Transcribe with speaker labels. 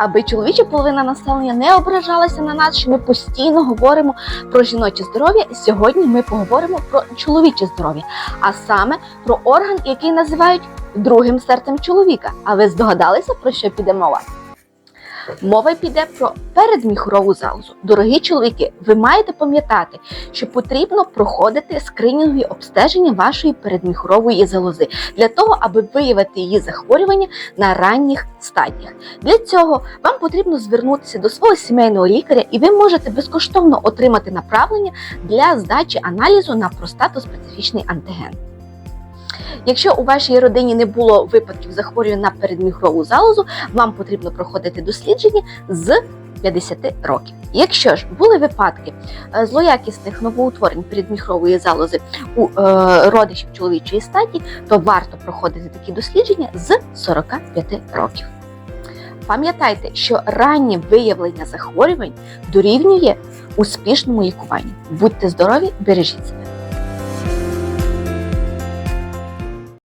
Speaker 1: аби чоловіча половина населення не ображалася на нас, що ми постійно говоримо про жіноче здоров'я. Сьогодні ми поговоримо про чоловіче здоров'я, а саме про орган, який називають другим серцем чоловіка. А ви здогадалися про що піде мова? Мова піде про передміхурову залозу. Дорогі чоловіки, ви маєте пам'ятати, що потрібно проходити скринінгові обстеження вашої передміхурової залози для того, аби виявити її захворювання на ранніх стадіях. Для цього вам потрібно звернутися до свого сімейного лікаря, і ви можете безкоштовно отримати направлення для здачі аналізу на простатоспецифічний антиген. Якщо у вашій родині не було випадків захворювання на передміхрову залозу, вам потрібно проходити дослідження з 50 років. Якщо ж були випадки е, злоякісних новоутворень передміхрової залози у е, родичів чоловічої статі, то варто проходити такі дослідження з 45 років. Пам'ятайте, що раннє виявлення захворювань дорівнює успішному лікуванню. Будьте здорові, бережіть себе.